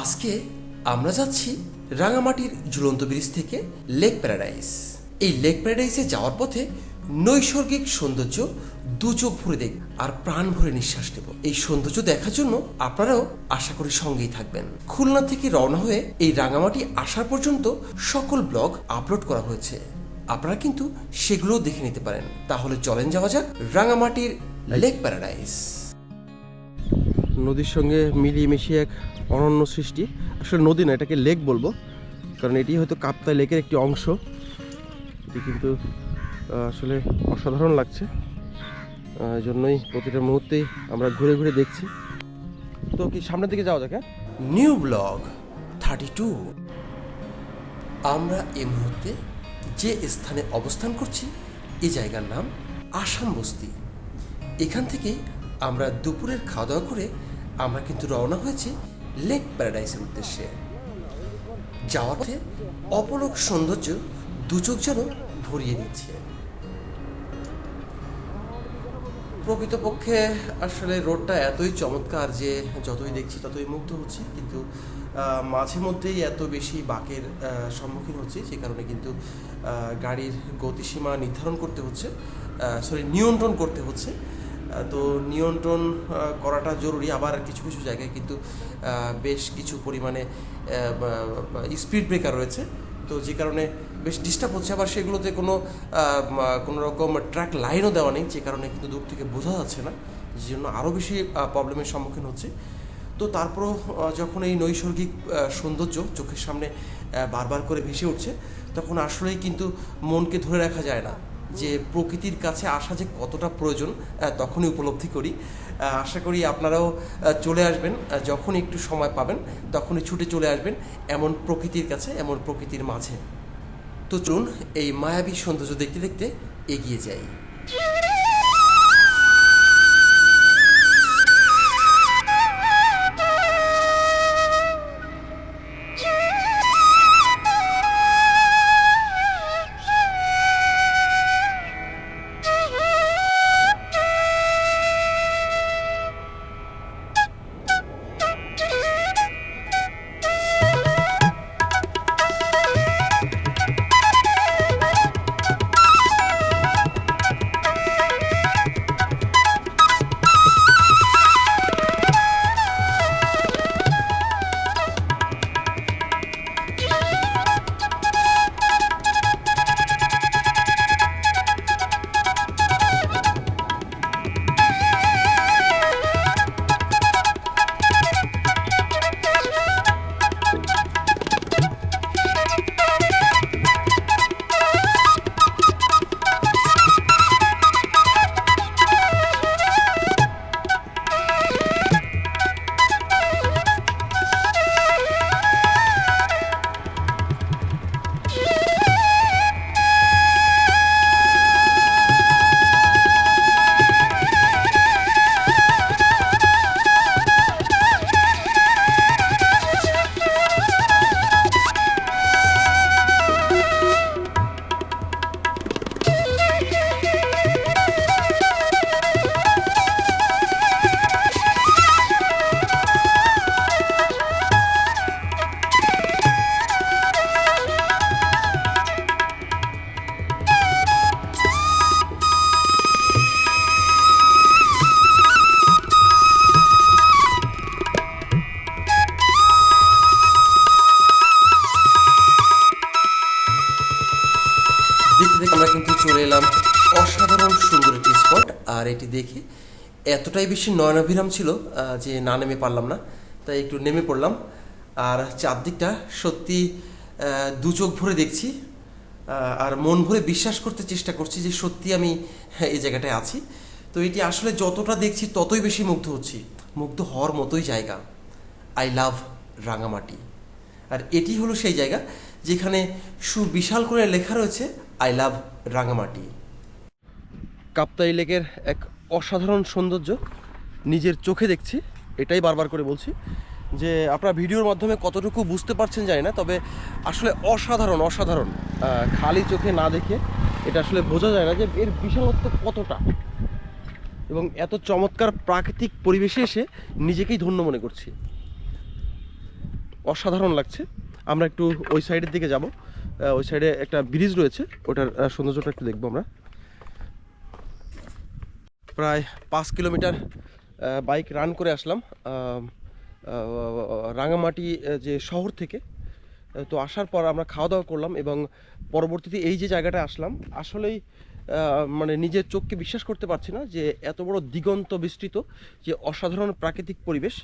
আজকে আমরা যাচ্ছি রাঙামাটির ঝুলন্ত ব্রিজ থেকে লেক প্যারাডাইস। এই লেক প্যারাডাইসে যাওয়ার পথে নৈসর্গিক সৌন্দর্য দু চোখ ভরে দেখ আর প্রাণ ভরে নিঃশ্বাস নেব। এই সৌন্দর্য দেখার জন্য আপনারাও আশা করি সঙ্গেই থাকবেন। খুলনা থেকে রওনা হয়ে এই রাঙামাটি আসার পর্যন্ত সকল ব্লগ আপলোড করা হয়েছে। আপনারা কিন্তু সেগুলোও দেখে নিতে পারেন। তাহলে চলেন যাওয়া যাক রাঙামাটির লেক প্যারাডাইস। নদীর সঙ্গে মিলিয়ে মিশিয়ে এক অনন্য সৃষ্টি। আসলে নদী না, এটাকে লেক বলব। কারণ এটি হয়তো কাপ্তা লেকের একটি অংশ। এটি কিন্তু আসলে অসাধারণ লাগছে। জন্যই প্রতিটা মুহূর্তেই আমরা ঘুরে ঘুরে দেখছি। তো কি সামনের দিকে যাওয়া যাক নিউ ব্লগ থার্টি টু আমরা এই মুহূর্তে যে স্থানে অবস্থান করছি এই জায়গার নাম আসাম বস্তি। এখান থেকে আমরা দুপুরের খাওয়া দাওয়া করে আমরা কিন্তু রওনা হয়েছি লেক প্যারাডাইসের উদ্দেশ্যে। যাওয়ার পথে অপলক সৌন্দর্য দুচোখ যেন ভরিয়ে দিচ্ছে। প্রকৃতপক্ষে আসলে রোডটা এতই চমৎকার যে যতই দেখছি ততই মুগ্ধ হচ্ছি, কিন্তু মাঝে মধ্যেই এত বেশি বাঁকের সম্মুখীন হচ্ছি যে কারণে কিন্তু গাড়ির গতিসীমা নির্ধারণ করতে হচ্ছে সরি নিয়ন্ত্রণ করতে হচ্ছে। তো নিয়ন্ত্রণ করাটা জরুরি আবার কিছু কিছু জায়গায় কিন্তু বেশ কিছু পরিমাণে স্পিড ব্রেকার রয়েছে। তো যে কারণে বেশ ডিস্টার্ব হচ্ছে। আবার সেগুলোতে কোনো কোনো রকম ট্র্যাক লাইনও দেওয়া নেই। যে কারণে কিন্তু দূর থেকে বোঝা যাচ্ছে না যে জন্য আরও বেশি প্রবলেমের সম্মুখীন হচ্ছে। তো তারপরও যখন এই নৈসর্গিক সৌন্দর্য চোখের সামনে বারবার করে ভেসে উঠছে, তখন আসলেই কিন্তু মনকে ধরে রাখা যায় না। যে প্রকৃতির কাছে আসা যে কতটা প্রয়োজন তখনই উপলব্ধি করি। আশা করি আপনারাও চলে আসবেন যখন একটু সময় পাবেন, তখনই ছুটে চলে আসবেন এমন প্রকৃতির কাছে, এমন প্রকৃতির মাঝে। তো চলুন, এই মায়াবী সৌন্দর্য দেখতে দেখতে এগিয়ে যাই। এটি দেখে এতটাই বেশি নয়নাভিরাম ছিল যে না নেমে পারলাম না। তাই একটু নেমে পড়লাম। আর চারদিকটা সত্যি দু চোখ ভরে দেখছি আর মন ভরে বিশ্বাস করতে চেষ্টা করছি যে সত্যি আমি এই জায়গাটায় আছি। তো এটি আসলে যতটা দেখছি ততই বেশি মুগ্ধ হচ্ছি। মুগ্ধ হওয়ার মতোই জায়গা। I love Rangamati. আর এটি হলো সেই জায়গা যেখানে সুবিশাল করে লেখা রয়েছে, আই লাভ রাঙামাটি। কাপ্তাই লেকের এক অসাধারণ সৌন্দর্য নিজের চোখে দেখছি, এটাই বারবার করে বলছি যে আপনারা ভিডিওর মাধ্যমে কতটুকু বুঝতে পারছেন জানি না, তবে আসলে অসাধারণ অসাধারণ। খালি চোখে না দেখে এটা আসলে বোঝা যায় না যে এর বিশালত্ব কতটা। এবং এত চমৎকার প্রাকৃতিক পরিবেশে এসে নিজেকেই ধন্য মনে করছি। অসাধারণ লাগছে। আমরা একটু ওই সাইডের দিকে যাব। ওই সাইডে একটা ব্রিজ রয়েছে, ওটার সৌন্দর্যটা একটু দেখব আমরা। প্রায় পাঁচ কিলোমিটার বাইক রান করে আসলাম রাঙামাটি যে শহর থেকে। তো আসার পর আমরা খাওয়া দাওয়া করলাম এবং পরবর্তীতে এই যে জায়গাটা আসলাম, আসলেই মানে নিজের চোখকে বিশ্বাস করতে পারছি না যে এত বড় দিগন্ত বিস্তৃত, যে অসাধারণ প্রাকৃতিক পরিবেশ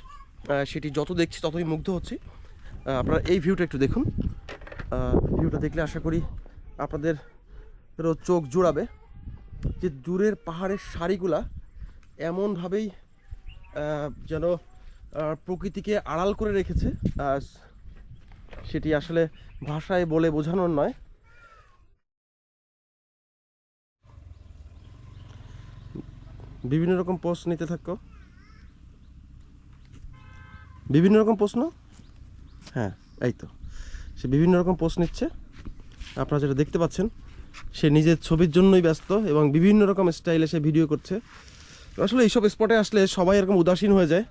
সেটি যত দেখছি ততই মুগ্ধ হচ্ছি। আপনারা এই ভিউটা একটু দেখুন। ভিউটা দেখলে আশা করি আপনাদেরও চোখ জোড়াবে। যে দূরের পাহাড়ের সারিগুলা এমনভাবেই যেন প্রকৃতিকে আড়াল করে রেখেছে। সেটি আসলে ভাষায় বলে বোঝানোর নয়। বিভিন্ন রকম পোস্ট নিতে থাকো। বিভিন্ন রকম প্রশ্ন? হ্যাঁ এই তো। সে বিভিন্ন রকম পোস্ট নিচ্ছে। আপনারা যেটা দেখতে পাচ্ছেন সে নিজের ছবির জন্যই ব্যস্ত এবং বিভিন্ন রকম স্টাইলে সে ভিডিও করছে। আসলে এইসব স্পটে আসলে সবাই এরকম উদাসীন হয়ে যায়।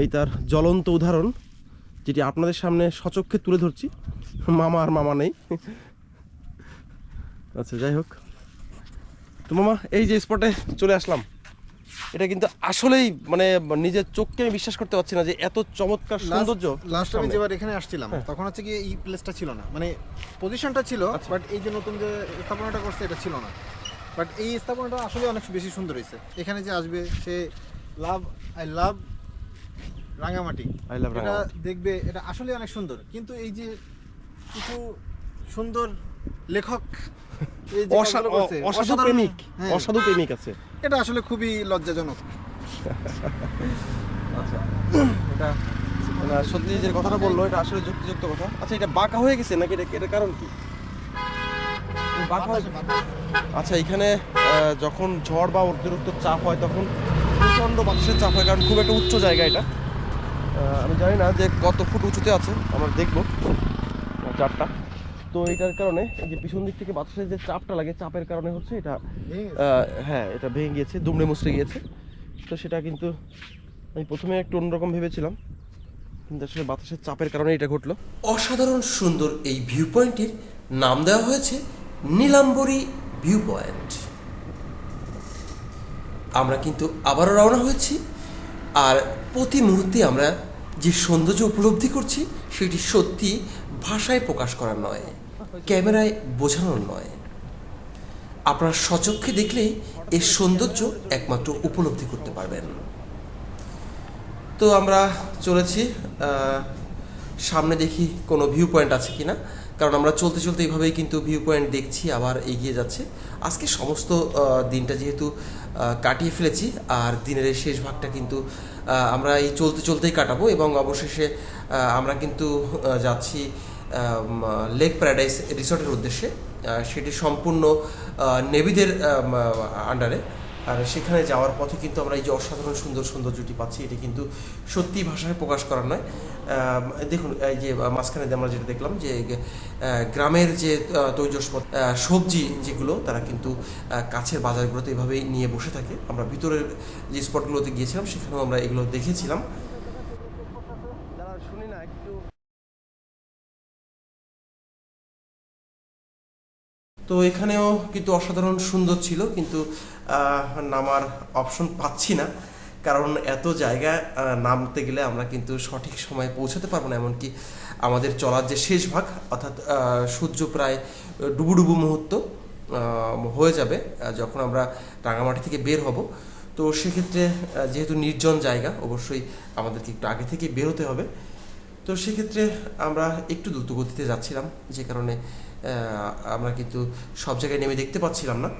এই তার জ্বলন্ত উদাহরণ, যেটি আপনাদের সামনে সচক্ষে তুলে ধরছি। মামা আর মামা নেই। আচ্ছা যাই হোক। তো মামা, এই যে স্পটে চলে আসলাম। এটা কিন্তু আসলেই মানে নিজের চোখকে আমি বিশ্বাস করতে পারছি না যে এত চমৎকার সৌন্দর্য লাস্ট আমি। যেবার এখানে আসছিলাম তখন হচ্ছে কি এই প্লেসটা ছিল না। মানে পজিশনটা ছিল আচ্ছা। বাট এই যে নতুন যে স্থাপনাটা করছে এটা ছিল না। বাট এই স্থাপনাটা আসলে অনেক বেশি সুন্দর হয়েছে। এখানে যে আসবে সে love I love Rangamati. I love এটা দেখবে এটা আসলে অনেক সুন্দর। কিন্তু এই যে কিছু সুন্দর লেখক অসাধু প্রেমিক হ্যাঁ, অসাধু প্রেমিক আছে। এটা আসলে খুবই লজ্জাজনক। আচ্ছা। এটা না, সত্যি যে কথাটা বলল এটা আসলে যুক্তিযুক্ত কথা। আচ্ছা এটা বাঁকা হয়ে গেছে নাকি এটা এটার কারণ কি? আচ্ছা এখানে যখন ঝড় বা অতিরিক্ত চাপ হয় তখন প্রচণ্ড বাতাসের চাপ হয় কারণ খুব একটা উচ্চ জায়গা এটা। আমি জানি না যে কত ফুট উঁচুতে আছে আমরা দেখব। চারটা। তো এটার কারণে এই যে পিছন দিক থেকে বাতাসের যে চাপটা লাগে চাপের কারণে হচ্ছে এটা হ্যাঁ এটা ভেঙে গিয়েছে দুমড়ে মুচড়ে গিয়েছে। তো সেটা কিন্তু আমি প্রথমে একটু অন্যরকম ভেবেছিলাম কিন্তু আসলে বাতাসের চাপের কারণে এটা ঘটলো। অসাধারণ সুন্দর এই ভিউ পয়েন্টটির নাম দেওয়া হয়েছে নীলাম্বরী ভিউ পয়েন্ট আমরা কিন্তু আবারও রওনা হয়েছি আর প্রতি মুহূর্তে আমরা যে সৌন্দর্য উপলব্ধি করছি সেটি সত্যি ভাষায় প্রকাশ করার নয়। ক্যামেরায় বোঝানোর নয়। আপনার সচক্ষে দেখলেই এর সৌন্দর্য একমাত্র উপলব্ধি করতে পারবেন। তো আমরা চলেছি সামনে দেখি কোনো ভিউ পয়েন্ট আছে কিনা। কারণ আমরা চলতে চলতে এইভাবেই কিন্তু ভিউ পয়েন্ট দেখছি, আবার এগিয়ে যাচ্ছে। আজকে সমস্ত দিনটা যেহেতু কাটিয়ে ফেলেছি, আর দিনের এই শেষ ভাগটা কিন্তু আমরা এই চলতে চলতেই কাটাবো এবং অবশেষে আমরা কিন্তু যাচ্ছি লেক প্যারাডাইস রিসর্টের উদ্দেশ্যে সেটি সম্পূর্ণ নেভিদের আন্ডারে আর সেখানে যাওয়ার পথে কিন্তু আমরা এই যে অসাধারণ সুন্দর সৌন্দর্যটি পাচ্ছি এটি কিন্তু সত্যি ভাষায় প্রকাশ করার নয়। দেখুন এই যে মাঝখানে আমরা যেটা দেখলাম যে গ্রামের যে আহ, সবজি যেগুলো তারা কিন্তু কাছের বাজারগুলোতে এভাবেই নিয়ে বসে থাকে। আমরা ভিতরের যে স্পটগুলোতে গিয়েছিলাম সেখানেও আমরা এগুলো দেখেছিলাম। তো এখানেও কিন্তু অসাধারণ সুন্দর ছিল, কিন্তু নামার অপশন পাচ্ছি না। কারণ এত জায়গা নামতে গেলে আমরা কিন্তু সঠিক সময়ে পৌঁছাতে পারব না। এমনকি আমাদের চলার যে শেষ ভাগ, অর্থাৎ সূর্য প্রায় ডুবু ডুবু মুহূর্ত হয়ে যাবে যখন আমরা রাঙামাটি থেকে বের হব। তো সেক্ষেত্রে যেহেতু নির্জন জায়গা, অবশ্যই আমাদেরকে একটু আগে থেকে বেরোতে হবে। তো সেক্ষেত্রে আমরা একটু দ্রুত গতিতে যাচ্ছিলাম, যে কারণে আমরা কিন্তু সব জায়গায় নেমে দেখতে পাচ্ছিলাম না।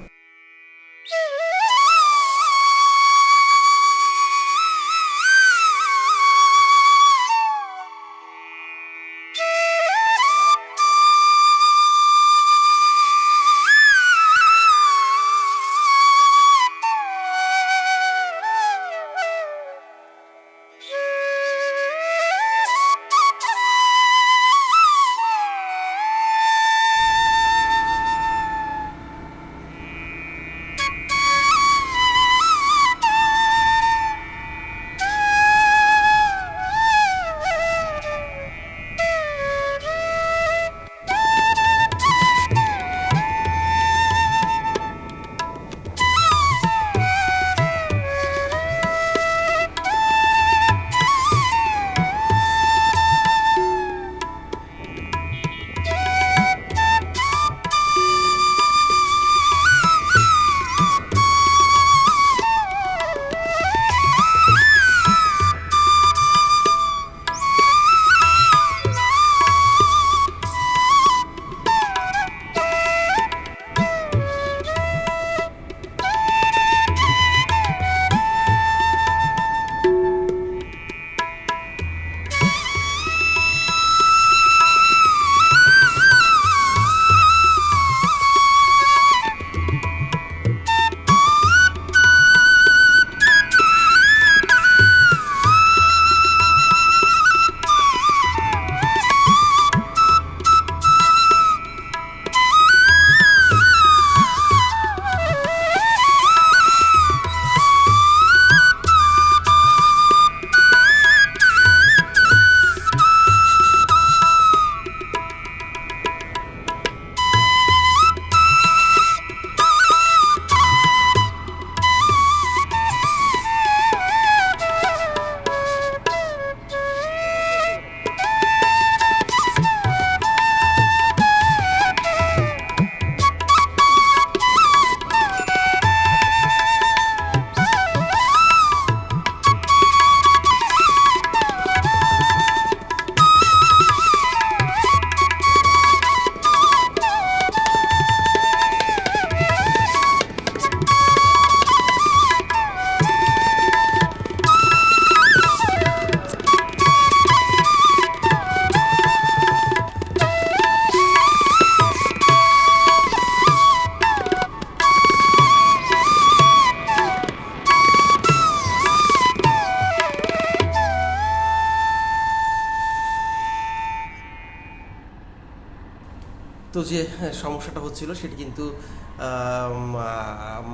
যে সমস্যাটা হচ্ছিল সেটি কিন্তু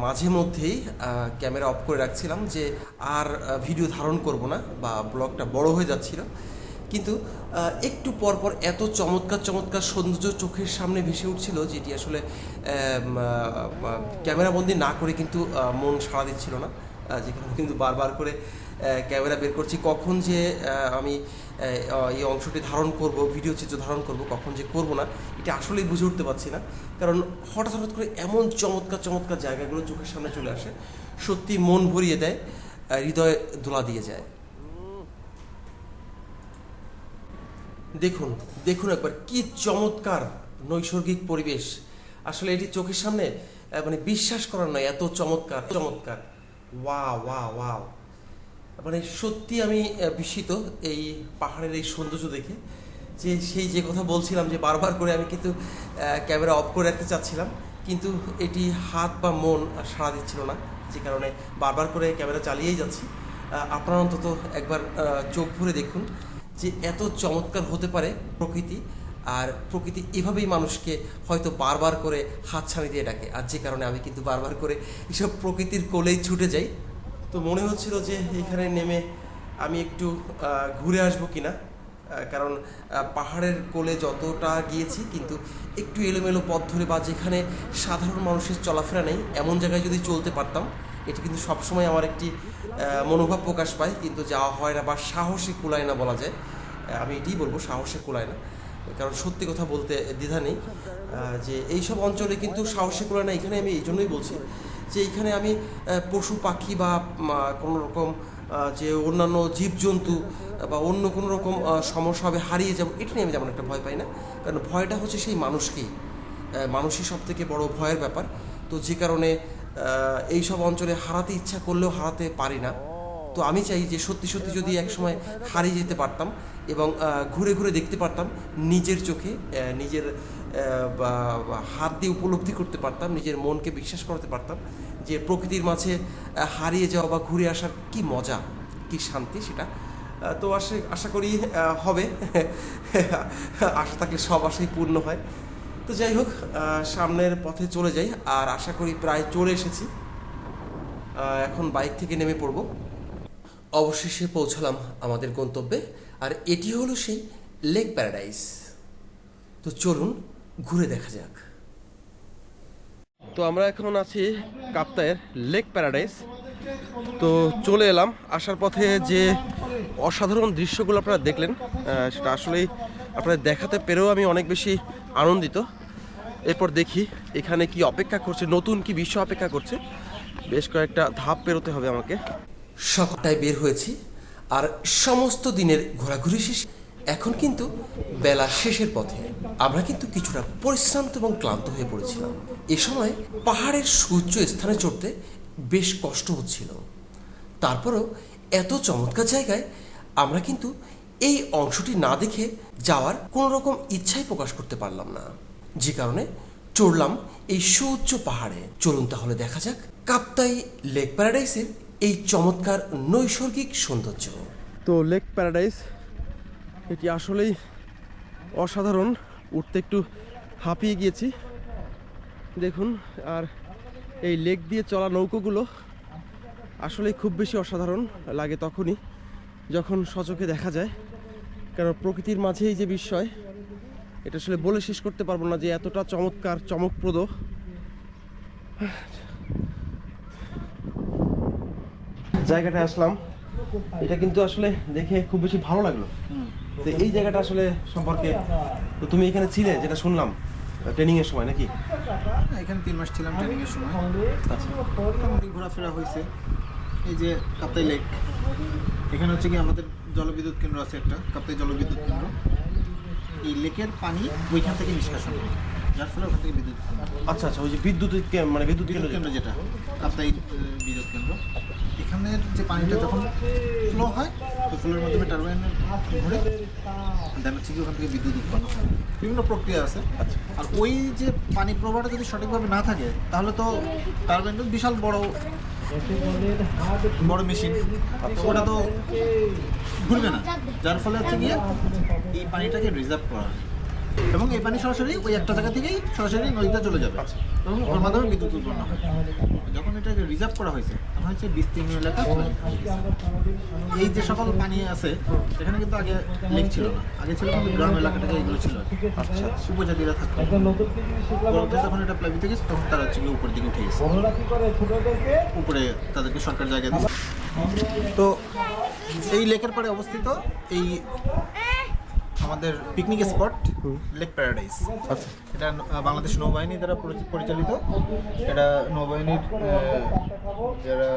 মাঝে মধ্যেই ক্যামেরা অফ করে রাখছিলাম যে আর ভিডিও ধারণ করব না বা ব্লগটা বড় হয়ে যাচ্ছিল। কিন্তু একটু পর পর এত চমৎকার চমৎকার সৌন্দর্য চোখের সামনে ভেসে উঠছিল যেটি আসলে ক্যামেরাবন্দি না করে কিন্তু মন সাড়া দিচ্ছিল না। যেখানে কিন্তু বারবার করে ক্যামেরা বের করছি, কখন যে আমি এই অংশটি ধারণ করব, ভিডিও চিত্র ধারণ করব, কখন যে করব না, এটা আসলেই বুঝে উঠতে পারছি না। কারণ হঠাৎ হঠাৎ করে এমন চমৎকার চমৎকার জায়গাগুলো চোখের সামনে চলে আসে, সত্যি মন ভরিয়ে দেয় হৃদয় দোলা দিয়ে যায়। দেখুন দেখুন একবার কি চমৎকার নৈসর্গিক পরিবেশ। আসলে এটি চোখের সামনে মানে বিশ্বাস করার নয়, এত চমৎকার চমৎকার। ওয়া ওয়া ওয়াও। মানে সত্যি আমি বিস্মিত এই পাহাড়ের এই সৌন্দর্য দেখে। যে সেই যে কথা বলছিলাম যে বারবার করে আমি কিন্তু ক্যামেরা অফ করে রাখতে চাচ্ছিলাম, কিন্তু এটি হাত বা মন সাড়া দিচ্ছিল না, যে কারণে বারবার করে ক্যামেরা চালিয়েই যাচ্ছি। আপনারা অন্তত একবার চোখ ভরে দেখুন যে এত চমৎকার হতে পারে প্রকৃতি, আর প্রকৃতি এভাবেই মানুষকে হয়তো বারবার করে হাতছানি দিয়ে ডাকে। আর যে কারণে আমি কিন্তু বারবার করে এসব প্রকৃতির কোলেই ছুটে যাই। তো মনে হচ্ছিল যে এখানে নেমে আমি একটু ঘুরে আসব কিনা। কারণ পাহাড়ের কোলে যতটা গিয়েছি কিন্তু একটু এলোমেলো পথ ধরে বা যেখানে সাধারণ মানুষের চলাফেরা নেই, এমন জায়গায় যদি চলতে পারতাম, এটি কিন্তু সবসময় আমার একটি মনোভাব প্রকাশ পায়। কিন্তু যাওয়া হয় না বা সাহসী কুলায় না বলা যায়। আমি এটিই বলব, সাহসে কুলায় না কারণ সত্যি কথা বলতে দ্বিধা নেই। যে এইসব অঞ্চলে কিন্তু সাহসী কুলায় না এখানে আমি এই জন্যই বলছি যে এইখানে আমি পশু পাখি বা কোনো রকম যে অন্যান্য জীবজন্তু বা অন্য কোনো রকম সমস্যা হবে, হারিয়ে যাব, এটা নিয়ে আমি তেমন একটা ভয় পাই না। কারণ ভয়টা হচ্ছে সেই মানুষকেই। মানুষই সব থেকে বড় ভয়ের ব্যাপার। তো যে কারণে এই সব অঞ্চলে হারাতে ইচ্ছা করলেও হারাতে পারি না। তো আমি চাই যে সত্যি সত্যি যদি একসময় হারিয়ে যেতে পারতাম এবং ঘুরে ঘুরে দেখতে পারতাম নিজের চোখে নিজের হাত দিয়ে উপলব্ধি করতে পারতাম, নিজের মনকে বিশ্বাস করতে পারতাম যে প্রকৃতির মাঝে হারিয়ে যাওয়া বা ঘুরে আসার কি মজা, কি শান্তি সেটা। তো আশা আশা করি হবে। আশা থাকলে সব আশাই পূর্ণ হয়। তো যাই হোক সামনের পথে চলে যাই। আর আশা করি প্রায় চলে এসেছি। এখন বাইক থেকে নেমে পড়ব। অবশেষে পৌঁছলাম আমাদের গন্তব্যে। আর এটি হলো সেই লেক প্যারাডাইস। তো চলুন ঘুরে দেখা যাক। তো আমরা এখন আছি কাপ্তায়ের লেক প্যারাডাইস। তো চলে এলাম। আসার পথে যে অসাধারণ দৃশ্যগুলো আপনারা দেখলেন সেটা আসলেই আপনাদের দেখাতে পেরেও আমি অনেক বেশি আনন্দিত। এরপর দেখি এখানে কি অপেক্ষা করছে নতুন কি বিশ্ব অপেক্ষা করছে। বেশ কয়েকটা ধাপ পেরোতে হবে আমাকে। সকালটায় বের হয়েছি আর সমস্ত দিনের ঘোরাঘুরি শেষ এখন কিন্তু বেলা শেষের পথে আমরা কিন্তু কিছুটা পরিশ্রান্ত এবং ক্লান্ত হয়ে পড়েছিলাম। এ সময় পাহাড়ের সূর্য স্থানে চড়তে বেশ কষ্ট হচ্ছিল। তারপরও এত চমৎকার জায়গায় আমরা কিন্তু এই অংশটি না দেখে যাওয়ার কোনো রকম ইচ্ছাই প্রকাশ করতে পারলাম না। যে কারণে চড়লাম এই সুউচ্চ পাহাড়ে। চলুন তাহলে দেখা যাক কাপ্তাই লেক প্যারাডাইসের এই চমৎকার নৈসর্গিক সৌন্দর্য। তো লেক প্যারাডাইস এটি আসলেই অসাধারণ। উঠতে একটু হাঁপিয়ে গিয়েছি। দেখুন, আর এই লেক দিয়ে চলা নৌকোগুলো আসলেই খুব বেশি অসাধারণ লাগে তখনই যখন সচোখে দেখা যায়। কারণ প্রকৃতির মাঝেই যে বিস্ময়, এটা আসলে বলে শেষ করতে পারব না যে এতটা চমৎকার, চমকপ্রদ। জায়গাটা আসলাম। এটা কিন্তু আসলে দেখে খুব বেশি ভালো লাগল। তো এই জায়গাটা আসলে সম্পর্কে তো তুমি এখানে ছিলে যেটা শুনলাম ট্রেনিং এর সময় নাকি? এখানে তিন মাস ছিলাম ট্রেনিং এর সময়। আচ্ছা। মোটামুটি ঘোরাফেরা হয়েছে। এই যে কাপ্তাই লেক এখানে হচ্ছে কি আমাদের জলবিদ্যুৎ কেন্দ্র আছে একটা কাপ্তাই জলবিদ্যুৎ কেন্দ্র। এই লেকের পানি ওইখান থেকে নিষ্কাশন হয়। যার ফলে ওখান থেকে বিদ্যুৎ আচ্ছা আচ্ছা ওই যে বিদ্যুৎ মানে বিদ্যুৎ কেন্দ্র যেটা। কাপ্তাই বিদ্যুৎ কেন্দ্র। এখানের যে পানিটা যখন ফ্লো হয় তো ফ্লোর মাধ্যমে টারবাইন ঘুরে দেন হচ্ছে কি ওখান থেকে বিদ্যুৎ উৎপন্ন হয়। বিভিন্ন প্রক্রিয়া আছে। আর ওই যে পানি প্রবাহটা যদি সঠিকভাবে না থাকে তাহলে তো টারবাইনটা বিশাল বড় বড় মেশিন ওটা তো ঘুরবে না। যার ফলে হচ্ছে গিয়ে এই পানিটাকে রিজার্ভ করা হয়। এবং এই পানি সরাসরি ওই একটা জায়গা থেকেই সরাসরি নদীতে চলে যাবে। এবং ওর মাধ্যমে বিদ্যুৎ উৎপন্ন হয়। যখন এটাকে রিজার্ভ করা হয়েছে তখন হচ্ছে বিস্তীর্ণ এলাকা। এই যে সকল পানি আছে এখানে কিন্তু আগে লেক ছিল না। আগে ছিল কিন্তু গ্রাম এলাকাটাকে এগুলো ছিল। আচ্ছা। উপজাতিরা থাকতো। যখন এটা প্লাবিত গেছে তখন তারা হচ্ছে উপরের দিকে উঠে গেছে। উপরে তাদেরকে সরকার জায়গা দিচ্ছে তো এই লেকের পরে অবস্থিত এই আমাদের পিকনিক স্পট লেক প্যারাডাইস আচ্ছা। এটা বাংলাদেশ নৌবাহিনী দ্বারা পরিচালিত। এটা নৌবাহিনীর যারা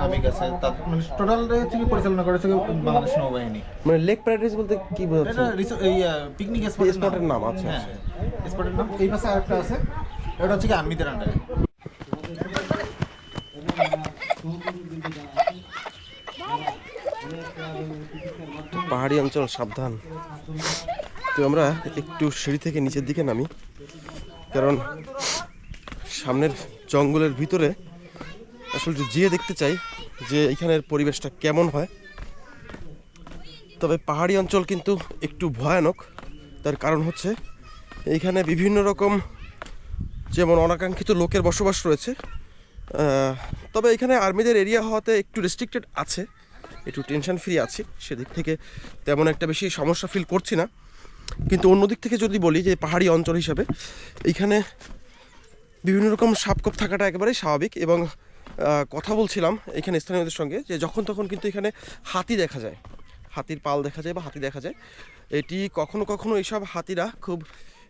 নাবিক আছে তাদের মানে টোটাল হচ্ছে কি পরিচালনা করেছে বাংলাদেশ নৌবাহিনী। মানে লেক প্যারাডাইস বলতে কি বোঝাচ্ছে? এটা এই পিকনিক স্পটের নাম, আচ্ছা, হ্যাঁ স্পটের নাম। এই পাশে আরেকটা আছে। এটা হচ্ছে কি আর্মিদের আন্ডারে পাহাড়ি অঞ্চল সাবধান। তো আমরা একটু সিঁড়ি থেকে নিচের দিকে নামি, কারণ সামনের জঙ্গলের ভিতরে আসলে যেয়ে দেখতে চাই যে এখানের পরিবেশটা কেমন হয়। তবে পাহাড়ি অঞ্চল কিন্তু একটু ভয়ানক, তার কারণ হচ্ছে এইখানে বিভিন্ন রকম যেমন অনাকাঙ্ক্ষিত লোকের বসবাস রয়েছে তবে এখানে আর্মিদের এরিয়া হওয়াতে একটু রেস্ট্রিক্টেড আছে, একটু টেনশন ফ্রি আছি, সেদিক থেকে তেমন একটা বেশি সমস্যা ফিল করছি না। কিন্তু অন্য দিক থেকে যদি বলি যে পাহাড়ি অঞ্চল হিসাবে এইখানে বিভিন্ন রকম সাপকপ থাকাটা একেবারেই স্বাভাবিক এবং কথা বলছিলাম এখানে স্থানীয়দের সঙ্গে যে যখন তখন কিন্তু এখানে হাতি দেখা যায়। হাতির পাল দেখা যায় বা হাতি দেখা যায়। এটি কখনো কখনো এইসব হাতিরা খুব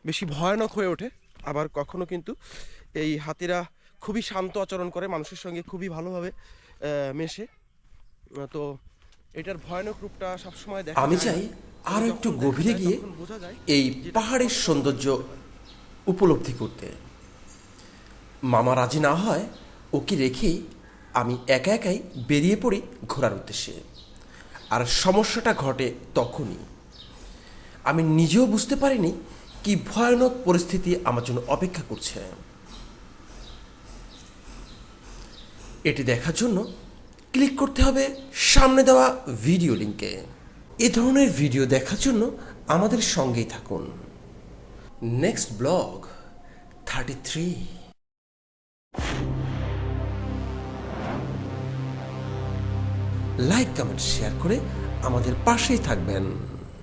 বেশি ভয়ানক হয়ে ওঠে। আবার কখনো কিন্তু এই হাতিরা খুবই শান্ত আচরণ করে মানুষের সঙ্গে খুবই ভালোভাবে মেশে। তো এটার ভয়ানক রূপটা সবসময় দেখা আমি চাই না। আরও একটু গভীরে গিয়ে এই পাহাড়ের সৌন্দর্য উপলব্ধি করতে। মামা রাজি না হয় ওকে রেখেই আমি একা একাই বেরিয়ে পড়ি ঘোরার উদ্দেশ্যে। আর সমস্যাটা ঘটে তখনই। আমি নিজেও বুঝতে পারিনি কি ভয়ানক পরিস্থিতি আমার জন্য অপেক্ষা করছে। এটি দেখার জন্য ক্লিক করতে হবে সামনে দেওয়া ভিডিও লিঙ্কে এ ধরনের ভিডিও দেখার জন্য আমাদের সঙ্গেই থাকুন। Next blog thirty three like comment share করে আমাদের পাশেই থাকবেন।